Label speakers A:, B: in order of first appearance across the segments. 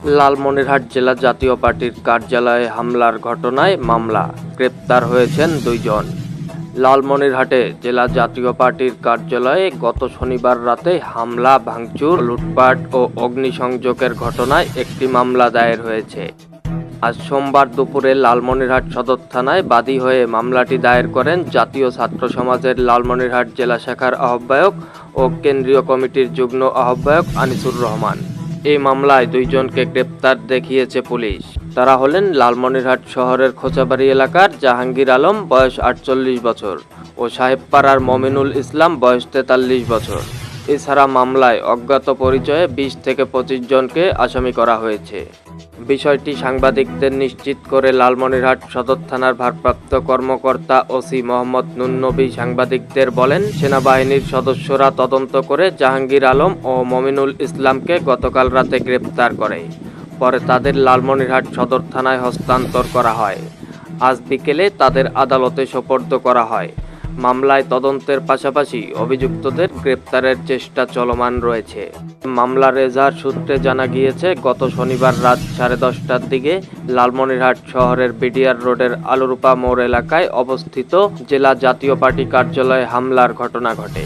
A: লালমনিরহাট জেলা জাতীয় পার্টির কার্যালয়ে হামলার ঘটনায় মামলা। গ্রেপ্তার হয়েছেন দুইজন। লালমনিরহাটে জেলা জাতীয় পার্টির কার্যালয়ে গত শনিবার রাতে হামলা, ভাঙচুর, লুটপাট ও অগ্নিসংযোগের ঘটনায় একটি মামলা দায়ের হয়েছে। আজ সোমবার দুপুরে লালমনিরহাট সদর থানায় বাদী হয়ে মামলাটি দায়ের করেন জাতীয় ছাত্র সমাজের লালমনিরহাট জেলা শাখার আহ্বায়ক ও কেন্দ্রীয় কমিটির যুগ্ম আহ্বায়ক আনিসুর রহমান। এই মামলায় দুইজনকে গ্রেপ্তার দেখিয়েছে পুলিশ। তারা হলেন লালমনিরহাট শহরের খোঁচাবাড়ি এলাকার জাহাঙ্গীর আলম, বয়স আটচল্লিশ বছর, ও সাহেবপাড়ার মমিনুল ইসলাম, বয়স তেতাল্লিশ বছর। এছাড়া মামলায় অজ্ঞাত পরিচয়ে বিশ থেকে পঁচিশ জনকে আসামি করা হয়েছে। বিষয়টি সাংবাদিকদের নিশ্চিত করে লালমনিরহাট সদর থানার ভারপ্রাপ্ত কর্মকর্তা ওসি মোহাম্মদ নুন্নবী সাংবাদিকদের বলেন, সেনাবাহিনীর সদস্যরা তদন্ত করে জাহাঙ্গীর আলম ও মমিনুল ইসলামকে গতকাল রাতে গ্রেপ্তার করে। পরে তাদের লালমনিরহাট সদর থানায় হস্তান্তর করা হয়। আজ বিকেলে তাদের আদালতে সোপর্দ করা হয়। মামলায় তদন্তের পাশাপাশি অভিযুক্তদের গ্রেপ্তারের চেষ্টা চলমান রয়েছে। মামলার এজাহার সূত্রে জানা গিয়েছে, গত শনিবার রাত সাড়ে দশটার দিকে লালমনিরহাট শহরের বিডিআর রোডের আলুরূপা মোড় এলাকায় অবস্থিত জেলা জাতীয় পার্টি কার্যালয়ে হামলার ঘটনা ঘটে।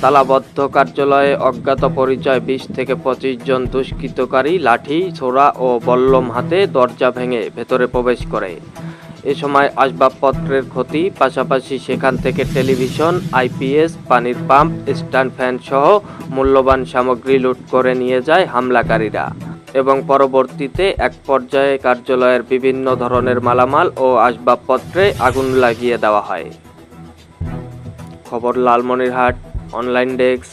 A: তালাবদ্ধ কার্যালয়ে অজ্ঞাত পরিচয় বিশ থেকে পঁচিশ জন দুষ্কৃতকারী লাঠি, ছোড়া ও বল্লম হাতে দরজা ভেঙে ভেতরে প্রবেশ করে। এ সময় আসবাবপত্রের ক্ষতি, পাশাপাশি সেখান থেকে টেলিভিশন, আইপিএস, পানির পাম্প, স্ট্যান্ড ফ্যান সহ মূল্যবান সামগ্রী লুট করে নিয়ে যায় হামলাকারীরা এবং পরবর্তীতে এক পর্যায়ে কার্যালয়ের বিভিন্ন ধরনের মালামাল ও আসবাবপত্রে আগুন লাগিয়ে দেওয়া হয়। খবর, লালমনিরহাট, অনলাইন ডেস্ক।